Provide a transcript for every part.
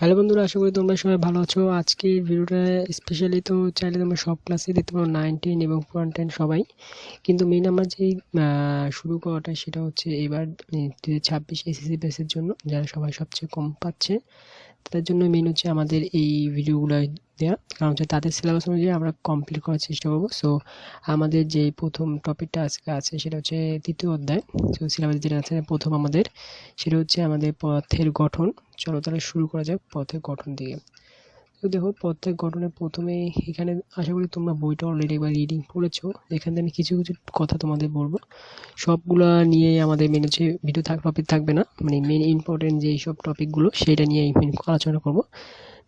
Hello বন্ধুরা, আশা করি তোমরা সবাই ভালো আছো। আজকের ভিডিওটা স্পেশালি তো চাইলে তোমরা সব ক্লাসে দিতে পারো নাইন টেন এবং ওয়ান টেন সবাই। কিন্তু মেন আমার যেই শুরু করাটা সেটা হচ্ছে এবার দু ছাব্বিশ এসএসসি বেসের জন্য, যারা সবাই সবচেয়ে কম পাচ্ছে, তাদের জন্য মেন হচ্ছে আমাদের এই ভিডিওগুলো দেওয়া কারণ হচ্ছে তাদের সিলেবাস অনুযায়ী আমরা কমপ্লিট করার চেষ্টা করব। সো আমাদের যে প্রথম টপিকটা আজকে আছে সেটা হচ্ছে তৃতীয় অধ্যায়। তো সিলেবাস যেটা আছে, প্রথম আমাদের, সেটা হচ্ছে আমাদের পথের গঠন। চলো তাহলে শুরু করা যাক পথের গঠন দিয়ে। তো দেখো, পথের গঠনের প্রথমে এখানে আশা করি তোমরা বইটা অলরেডি একবার রিডিং পড়েছো। এখান থেকে আমি কিছু কিছু কথা তোমাদের বলব। সবগুলো নিয়ে আমাদের মেন হচ্ছে ভিডিও থাক টপিক থাকবে না। মানে মেন ইম্পর্টেন্ট যেই সব টপিকগুলো সেটা নিয়ে আলোচনা করব।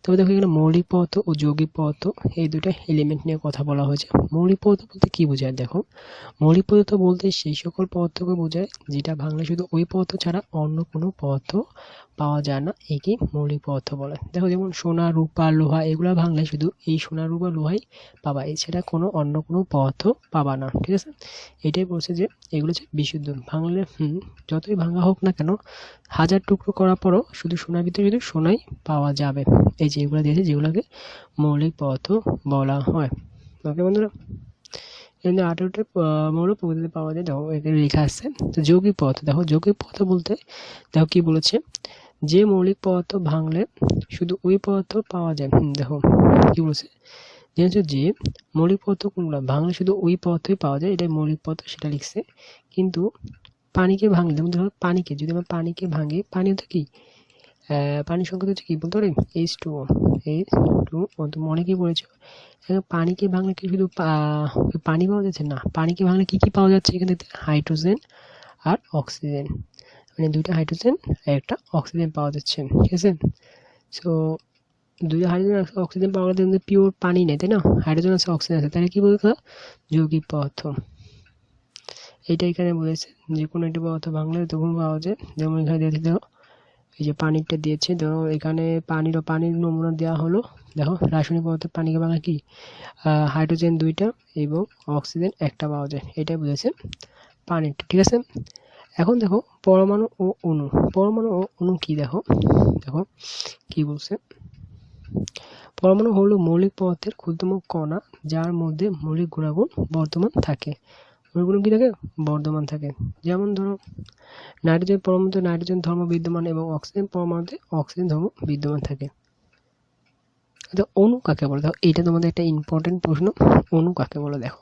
তবে দেখো এখানে মৌলিক পদার্থ ও যৌগিক পদার্থ, এই দুটা এলিমেন্ট নিয়ে কথা বলা হয়েছে। মৌলিক পদার্থ বলতে কী বোঝায় দেখো? মৌলিক পদার্থ বলতে সেই সকল পদার্থকে বোঝায় যেটা ভাঙলে শুধু ওই পদার্থ ছাড়া অন্য কোনো পদার্থ পাওয়া যায় না, একেই মৌলিক পদার্থ বলে। দেখো যেমন সোনা, রূপা, লোহা, এগুলো ভাঙলে শুধু এই সোনা, রূপা, লোহাই পাবা, এছাড়া কোনো অন্য কোনো পদার্থ পাবা না, ঠিক আছে? এটাই বলছে যে এগুলো হচ্ছে বিশুদ্ধ। ভাঙলে যতই ভাঙা হোক না কেন, হাজার টুকরো করার পরও শুধু সোনার ভিতরে শুধু সোনাই পাওয়া যাবে। এই যে এগুলো দিয়েছে, যেগুলোকে মৌলিক পদার্থ বলা হয়। ওকে বন্ধুরা? এমনি আঠেরোটা মৌল প্রকৃতিতে পাওয়া যায়, দেখো, এখানে লেখা আছে। তো যৌগিক পদার্থ দেখো, যৌগিক পদার্থ বলতে, দেখো, কি বলেছে? যে মৌলিক পদার্থ ভাঙলে শুধু ওই পদার্থ পাওয়া যায়। দেখো, কি বলছে? যে যে মৌলিক পদার্থ কোনগুলো, ভাঙলে শুধু ওই পদার্থই পাওয়া যায়, এটাই মৌলিক পদার্থ সেটা লিখছে। কিন্তু পানিকে ভাঙলে ধরো পানিকে, যদি আমরা পানিকে ভাঙি, পানি হচ্ছে কি? পানির সংখ্যা হচ্ছে কি বলতে পারি এইচ টু এইচ টু কি বলেছ। পানিকে ভাঙলে কি শুধু পানি পাওয়া যাচ্ছে না, পানিকে ভাঙলে কী কী পাওয়া যাচ্ছে এখানে? হাইড্রোজেন আর অক্সিজেন। মানে দুইটা হাইড্রোজেন আর একটা অক্সিজেন পাওয়া যাচ্ছে, ঠিক আছে? সো দুইটা হাইড্রোজেন অক্সিজেন পাওয়া গেলে পিওর পানি নেই, তাই না? হাইড্রোজেন আছে, অক্সিজেন আছে। তাহলে কী বলতো? যৌগিক পদার্থ। এইটা এখানে বলেছে, যে কোনো একটি পদার্থ ভাঙলে তখন পাওয়া যায়। যেমন এখানে দিয়ে দিতে এই যে পানিরটা দিয়েছে, ধরো এখানে পানির পানির নমুনা দেওয়া হলো। দেখো, রাসায়নিক পদার্থ পানিকে ভাঙা কি? হাইড্রোজেন দুইটা এবং অক্সিজেন একটা পাওয়া যায়। এটাই বুঝেছে পানিরটা, ঠিক আছে? এখন দেখো, পরমাণু ও অণু। পরমাণু ও অণু কি দেখো? দেখো, কি বলছে? পরমাণু হলো মৌলিক পদার্থের ক্ষুদ্রতম কণা, যার মধ্যে মৌলিক গুণাগুণ বর্তমান থাকে। ওইগুলো কী থাকে বর্ধমান থাকে। যেমন ধরো, নাইট্রোজেন পরমাণুতে নাইট্রোজেন ধর্ম বিদ্যমান এবং অক্সিজেন পরমাণুতে অক্সিজেন ধর্ম বিদ্যমান থাকে। তো অণু কাকে বলে? দেখো, এইটা তোমাদের একটা ইম্পর্টেন্ট প্রশ্ন। অণু কাকে বলে দেখো?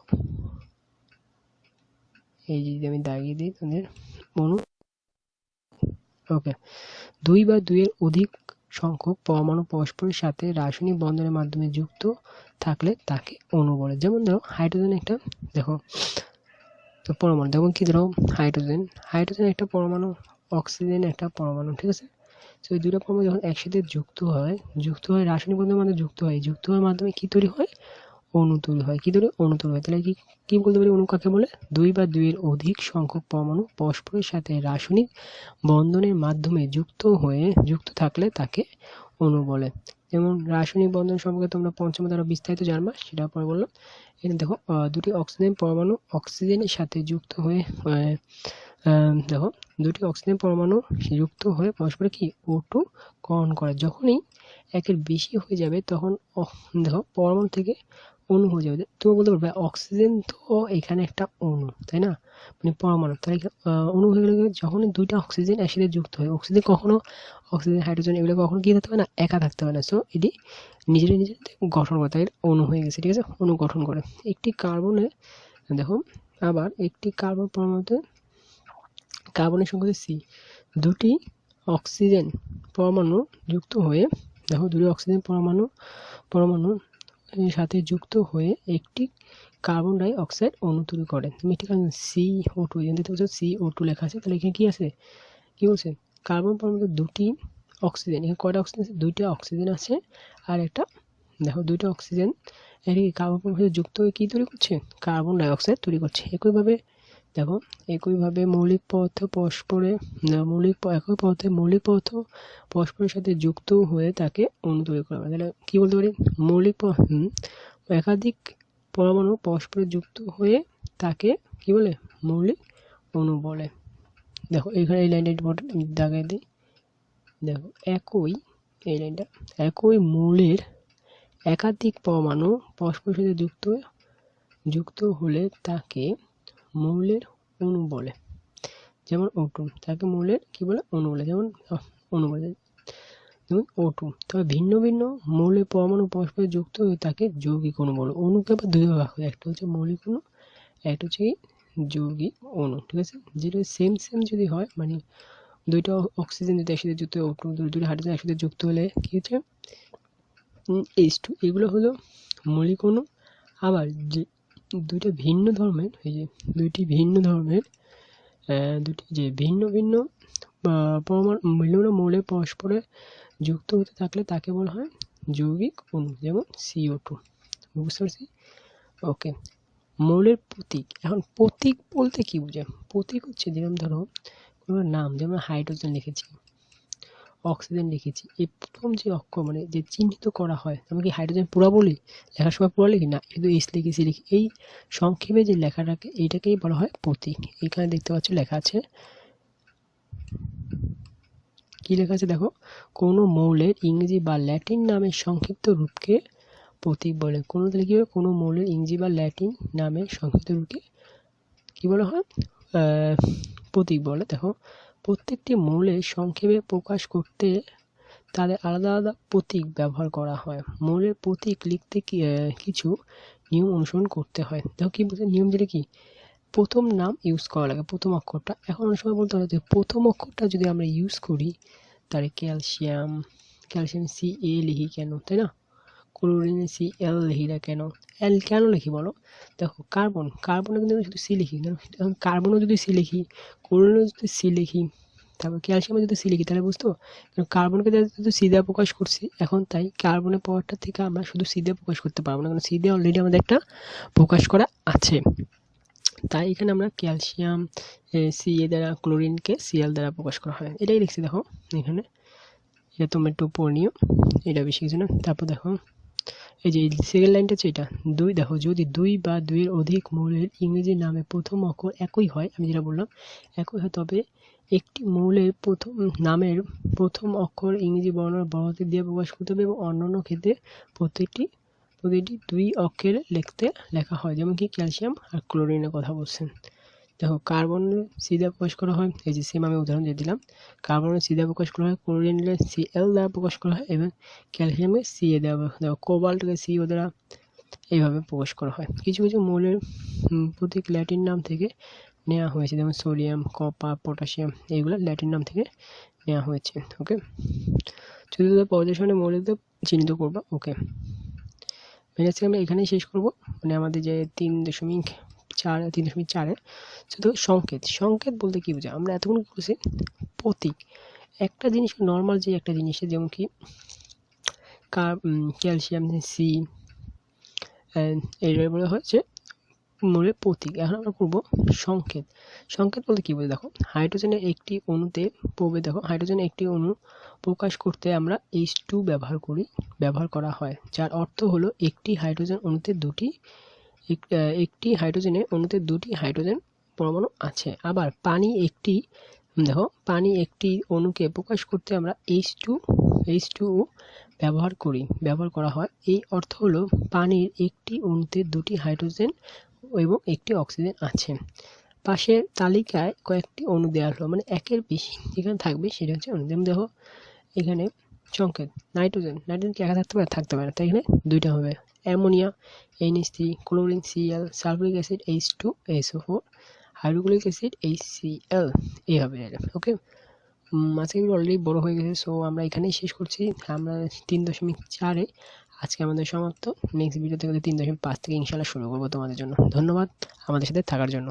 এই যদি আমি দাগিয়ে দিই তোমাদের। অণু ওকে দুই বা দুইয়ের অধিক সংখ্যক পরমাণু পরস্পরের সাথে রাসায়নিক বন্ধনের মাধ্যমে যুক্ত থাকলে তাকে অণু বলে। যেমন ধরো, হাইড্রোজেন একটা, দেখো তো পরমাণু। যেমন কি ধরো হাইড্রোজেন। হাইড্রোজেন একটা পরমাণু, অক্সিজেন একটা পরমাণু, ঠিক আছে? তো এই দুটো পরমাণু যখন একসাথে যুক্ত হয় যুক্ত হয় রাসায়নিক বন্ধনের মাধ্যমে যুক্ত হয় যুক্ত হওয়ার মাধ্যমে কী তৈরি হয়? অণু তৈরি হয়। কী তৈরি? অণু তৈরি হয়। তাহলে কি, কী বলতে পারি? অণু কাকে বলে? দুই বা দুইয়ের অধিক সংখ্যক পরমাণু পরস্পরের সাথে রাসায়নিক বন্ধনের মাধ্যমে যুক্ত হয়ে, যুক্ত থাকলে তাকে অণু বলে। যেমন রাসায়নিক বন্ধন সম্পর্কে তোমরা পঞ্চম দ্বারা বিস্তারিত জানবা, সেটা পরে বললাম। এখানে দেখো দুটি অক্সিজেন পরমাণু অক্সিজেনের সাথে যুক্ত হয়ে দেখো, দুটি অক্সিজেন পরমাণু যুক্ত হয়ে পরস্পরে কি? ও টু গ্রহণ করে। যখনই একের বেশি হয়ে যাবে, তখন দেখো, পরমাণু থেকে অণু হয়ে যাবে। তুমি বলতে পারবে অক্সিজেন তো এখানে একটা অণু, তাই না? মানে পরমাণু। তাহলে অণু হয়ে গেলে যখনই দুইটা অক্সিজেন একসাথে যুক্ত হয় অক্সিজেন কখনো অক্সিজেন হাইড্রোজেন এগুলো কখনো কী থাকতে হবে না? একা থাকতে হবে না। সো এটি নিজের নিজের গঠন করে, তাই অণু হয়ে গেছে, ঠিক আছে? অণু গঠন করে। একটি কার্বনে দেখো, আবার একটি কার্বন পরমাণুতে কার্বনের সংখ্যা সি দুটি অক্সিজেন পরমাণু যুক্ত হয়ে, দেখো, দুটি অক্সিজেন পরমাণু পরমাণু সাথে যুক্ত হয়ে একটি কার্বন ডাই অক্সাইড অণু তৈরি করে। তুমি ঠিক আছে? সি ও টু এখানে পাচ্ছ সি ও টু লেখা আছে, তাহলে এখানে কী আছে? কী বলছে? কার্বন পরমাণুতে দুটি অক্সিজেন এখানে কয়টা অক্সিজেন আছে? দুইটা অক্সিজেন আছে, আর একটা, দেখো, দুইটা অক্সিজেন এটি কার্বন পরমাণু যুক্ত হয়ে কী তৈরি করছে? কার্বন ডাইঅক্সাইড তৈরি করছে। একইভাবে দেখো, একইভাবে মৌলিক পদার্থ পরস্পরে মৌলিক একই পদার্থে মৌলিক পদার্থ পরস্পরের সাথে যুক্ত হয়ে তাকে অণু তৈরি করা হয়। তাহলে কী বলতে পারি? মৌলিক একাধিক পরমাণু পরস্পরে যুক্ত হয়ে তাকে কী বলে? মৌলিক অণু বলে। দেখো, এখানে এই লাইনটা ইম্পর্টেন্ট দাগে দিই। দেখো, একই, এই লাইনটা, একই মৌলের একাধিক পরমাণু পরস্পরের সাথে যুক্ত যুক্ত হলে তাকে মৌলের অণু বলে। যেমন ওটু তাকে মৌলের কি বলে? অণু বলে। যেমন অণু বলে। যেমন ওটু তবে ভিন্ন ভিন্ন মৌলের পরমাণু পরস্পরে যুক্ত হয়ে তাকে যৌগিক অণু বলে। অণুকে আবার দুই ভাগ হয়। একটা হচ্ছে মৌলিক অণু একটা হচ্ছে কি? যৌগিক অণু ঠিক আছে? যেটা সেম সেম যদি হয় মানে দুইটা অক্সিজেন যদি একসাথে যুক্ত হয় O2 দুইটা হাইড্রোজেন একসাথে যুক্ত হলে কি হচ্ছে? এইচ টু এগুলো হলো মৌলিক অণু আবার যে দুইটা ভিন্ন ধর্মের, এই যে দুইটি ভিন্ন ধর্মের দুটি যে ভিন্ন ভিন্ন ভিন্ন মৌলে পরস্পরে যুক্ত হতে থাকলে তাকে বলা হয় যৌগিক অণু যেমন সিও টু বুঝতে পারছি? ওকে মৌলের প্রতীক। এখন প্রতীক বলতে কি বোঝায়? প্রতীক হচ্ছে যেরকম ধরো, কোনো নাম, যেমন হাইড্রোজেন লিখেছি। অক্সিজেন লিখেছি। এই প্রথম যে অক্ষর মানে যে চিহ্নিত করা হয় আমি কি হাইড্রোজেন পুরা বলি? লেখার সময় পুরা লিখি? না কিন্তু এস লিখেছি, লিখি। এই সংক্ষেপে যে লেখাটাকে, এইটাকেই বলা হয় প্রতীক। এখানে দেখতে পাচ্ছ লেখা আছে, কি লেখা আছে দেখো? কোনো মৌলের ইংরেজি বা ল্যাটিন নামের সংক্ষিপ্ত রূপকে প্রতীক বলে। কোনো তাহলে কি হবে? কোনো মৌলের ইংরেজি বা ল্যাটিন নামের সংক্ষিপ্ত রূপকে কি বলা হয়? প্রতীক বলে। দেখো প্রত্যেকটি মৌলের সংক্ষেপে প্রকাশ করতে তাদের আলাদা আলাদা প্রতীক ব্যবহার করা হয়। মৌলের প্রতীক লিখতে কিছু নিয়ম অনুসরণ করতে হয়। দেখো কি বলছে? নিয়ম যেটা কি? প্রথম নাম ইউজ করা লাগে, প্রথম অক্ষরটা। এখন অনেক সময় বলতে পারে যে প্রথম অক্ষরটা যদি আমরা ইউজ করি, তাহলে ক্যালসিয়াম ক্যালসিয়াম সি এ লিখি কেন, তাই না? ক্লোরিন সি এল লিখি না কেন? এল কেন লিখি বলো দেখো, কার্বন, কার্বনে কিন্তু আমি শুধু সি লিখি কেন কার্বনও যদি সি লিখি, ক্লোরিনও যদি সি লিখি, তারপর ক্যালসিয়ামে যদি সি লিখি, তাহলে বুঝতো কারণ কার্বনকে যেহেতু সি দিয়ে প্রকাশ করছি, এখন তাই কার্বনের পাওয়ারটা থেকে আমরা শুধু সি দিয়ে প্রকাশ করতে পারব না, কারণ সি দিয়ে অলরেডি আমাদের একটা প্রকাশ করা আছে। তাই এখানে আমরা ক্যালসিয়াম সি এ দ্বারা ক্লোরিনকে সিএল দ্বারা প্রকাশ করা হয়। এটাই লিখছি, দেখো, এখানে। এটা তোমরা একটু পড়ে নিও এটা বেশি কিছু না। তারপর দেখো এই যে সেকেন্ড লাইনটা হচ্ছে এটা। দুই দেখো, যদি দুই বা দুইয়ের অধিক মৌলের ইংরেজি নামে প্রথম অক্ষর একই হয়, আমি যেটা বললাম, একই হয়, তবে একটি মৌলের প্রথম নামের প্রথম অক্ষর ইংরেজি বর্ণ বড়তে দিয়ে প্রকাশ করতে হবে এবং অন্যান্য ক্ষেত্রে প্রত্যেকটি, প্রতিটি দুই অক্ষরে লিখতে লেখা হয় যেমন কি ক্যালসিয়াম আর ক্লোরিনের কথা বলছেন। দেখো কার্বন সিধা প্রকাশ করা হয়, এই যে সেম আমি উদাহরণ দিয়ে দিলাম। কার্বনের সিধা প্রকাশ করা হয় ক্লোরিনের সি এল দ্বারা প্রকাশ করা হয়, এবং ক্যালসিয়ামে সি এ দেওয়া। দেখো কোবাল্টকে সি ও দ্বারা এইভাবে প্রকাশ করা হয়। কিছু কিছু মৌলের প্রতীক ল্যাটিন নাম থেকে নেওয়া হয়েছে, যেমন সোডিয়াম কপার পটাশিয়াম এইগুলো ল্যাটিন নাম থেকে নেওয়া হয়েছে ওকে যদি পর্যালোচনে মৌলিকদের চিহ্নিত করবা ওকে আজকে আমরা এখানেই শেষ করব মানে আমাদের যে তিন দশমিক চার, তিন দশমিক চারে শুধু সংকেত সংকেত বলতে কী বোঝায়? আমরা এতক্ষণ করছি প্রতীক। একটা জিনিস নর্মাল যে একটা জিনিসের যেমন কি ক্যালসিয়াম সি এইটার বলে হচ্ছে মূলের প্রতীক। এখন আমরা করব সংকেত। সংকেত বলতে কী বোঝায়? দেখো, হাইড্রোজেনের একটি অণুতে পড়বে দেখো হাইড্রোজেনের একটি অণু প্রকাশ করতে আমরা এইচ টু ব্যবহার করি, ব্যবহার করা হয়, যার অর্থ হলো একটি হাইড্রোজেন অণুতে দুটি একটি হাইড্রোজেনে অণুতে দুটি হাইড্রোজেন পরমাণু আছে। আবার পানি একটি, দেখো, পানি একটি অণুকে প্রকাশ করতে আমরা এইচ টু এইচ টু ব্যবহার করি। ব্যবহার করা হয়। এই অর্থ হলো পানির একটি অণুতে দুটি হাইড্রোজেন এবং একটি অক্সিজেন আছে। পাশের তালিকায় কয়েকটি অণু দেওয়া হলো। মানে একের বেশি যেখানে থাকবে সেটা হচ্ছে অণু। যেমন দেখো, এখানে সংকেত, নাইট্রোজেন। নাইট্রোজেন কি একা থাকতে পারে? থাকতে পারে। না তাই এখানে দুইটা হবে। Ammonia NS three chlorine Cl sulphuric acid H two SO four hydrochloric acid H C L এইভাবে ওকে আজকে অলরেডি বড় হয়ে গেছে সো আমরা এখানেই শেষ করছি। আমরা তিন দশমিক চারে আজকে আমাদের সমাপ্ত। নেক্সট ভিডিও থেকে তিন দশমিক পাঁচ থেকে ইনশাল্লাহ শুরু করব তোমাদের জন্য। ধন্যবাদ আমাদের সাথে থাকার জন্য।